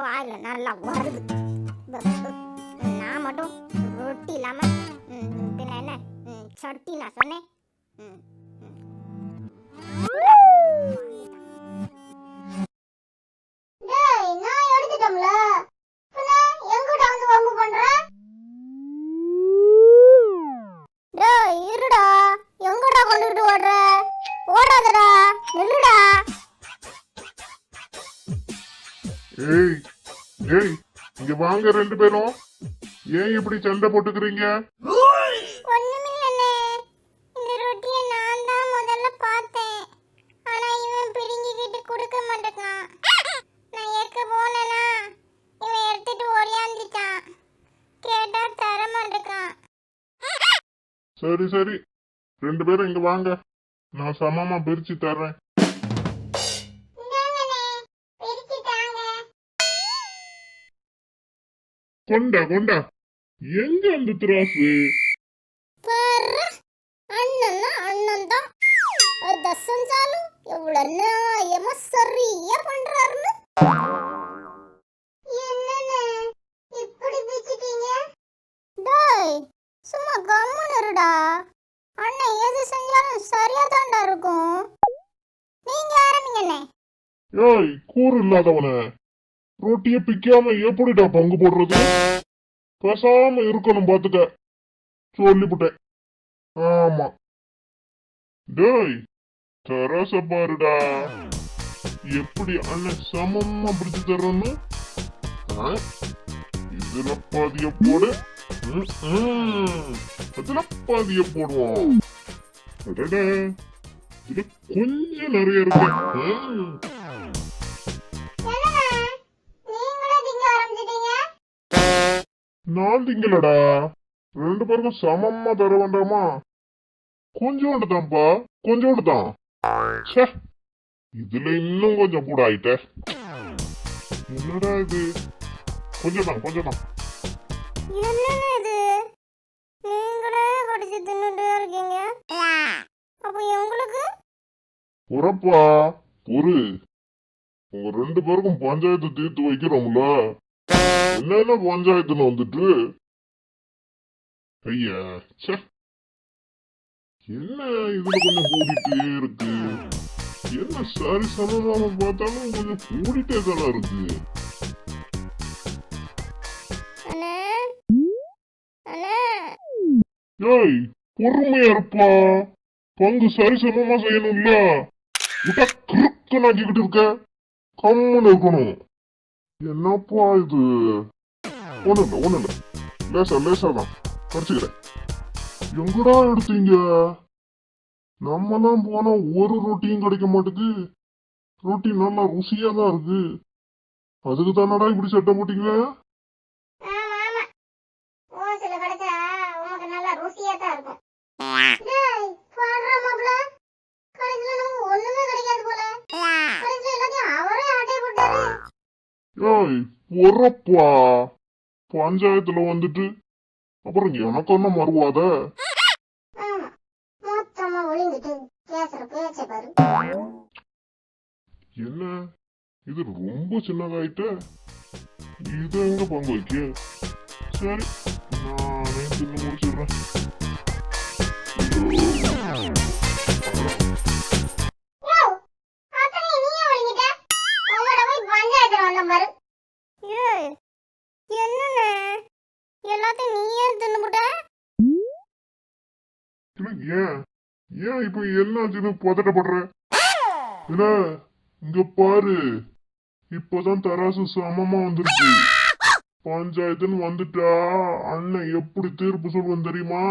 வாயில நல்லா வருது. நான் மட்டும் ரொட்டி இல்லாம ம், பின்ன என்ன? சட்டி நான் சொன்னேன். இருடா. எங்கடா கொண்டுட்டு ஓடுற? ஓடாதடா. நில்லுடா. ஏய் ஏய் இங்க வாங்க ரெண்டு பேரும். ஏன் இப்படி சண்டை போட்டுக்கிறீங்க? சரி சரி. ரெண்டு பேரும் இங்க வாங்க. நான் சமமா பிரிச்சு தர்றேன். கொண்டா கொண்டா. எங்க அந்த திராசு? அண்ணன்னா அண்ணன் தான் அதை செஞ்சாலும் எவ்வளவு நியாயமா சரியா பண்றாருன்னு. சும்மா கம்முன்னு இருடா. அண்ணன் எது செஞ்சாலும் சரியா தான்டா இருக்கும். நீங்க ஆரம்பிங்கண்ணே ஏய் கூறு இல்லாதவன. ரொட்டிய பிக்காம எப்படிடா பங்கு போடுறது? பேசாம இருக்கணும் பாத்துக்க. சொல்லிவிட்டேன் ஆமா. டேய் தரச பாருடா. எப்படி அண்ணன் சமமா பிடிச்சு தர்றோன்னு இதுல பாதிய போடு. அதுல பாதிய போடுவோம். அடடே. இது கொஞ்சம் நிறைய இருக்கு. நான் திங்களடா ரெண்டு பேருக்கும் சமமா தர வேண்டாமா? கொஞ்சோண்டு தான்ப்பா கொஞ்சோண்டு தான். இதுல இன்னும் கொஞ்சம் கூட ஆயிட்ட. என்னடா இது? கொஞ்சம் தான் கொஞ்சம் தான். பொறப்பா பொறு. உங்க ரெண்டு பேருக்கும் பஞ்சாயத்து தீர்த்து வைக்கிறோம்ல. என்னென்ன பஞ்சாயத்துன்னு வந்துட்டு ஐயா ச்சே. என்ன இதுல கொஞ்சம் கூடிட்டே இருக்கு? என்ன சரி சமமாக பார்த்தாலும் கொஞ்சம் கூடிட்டே தானே இருக்கு? ஏய் பொறுமையா இருப்பா. பங்கு சரி சமமா செய்யணும்ல. விட்டா கிறுக்கு நாக்கிக்கிட்டு இருக்க. கம்முன்னு இருக்கணும். என்னப்பா இது? ஒண்ணு இல்ல ஒண்ணு இல்ல. லேசா லேசா தான் படிச்சுக்கிறேன் எங்கடா எடுத்தீங்க? நம்மலாம் போனா ஒரு ரொட்டியும் கிடைக்க மாட்டேங்குது ரொட்டி நல்லா ருசியா தான் இருக்கு. அதுக்கு தானடா இப்படி சட்டை போட்டீங்க? ஏய் பொறப்பா பஞ்சாயத்துல வந்துட்டு. அப்புறம் எனக்கு என்ன மறுவாத என்ன? இது ரொம்ப சின்னதாயிட்ட. இத எங்க பங்கு வைக்க? சரி நானே தின்னு முடிச்சிடுறேன். என்னண்ணே? எல்லாத்தையும் நீயே தின்னுபுட்ட? ஏன்? ஏன் இப்ப என்னாச்சுன்னு பதட்டப்படுற? இல்ல இங்க பாரு. இப்பதான் தராசு சமமா வந்துருச்சு பஞ்சாயத்துன்னு வந்துட்டா அண்ணன் எப்படி தீர்ப்பு சொல்லுவேன் தெரியுமா?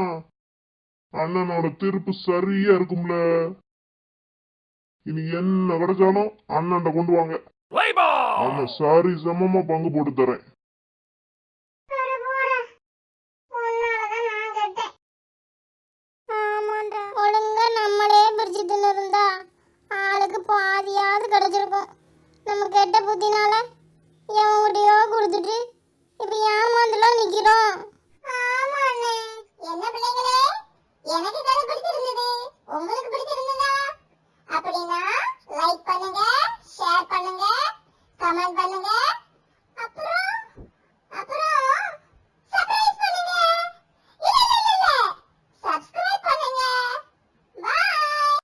அண்ணனோட தீர்ப்பு சரியா இருக்கும்ல. இனி என்ன கிடைச்சாலும் அண்ணன்ட்ட கொண்டு வாங்க. சாரி சமமா பங்கு போட்டு தரேன். naman talaga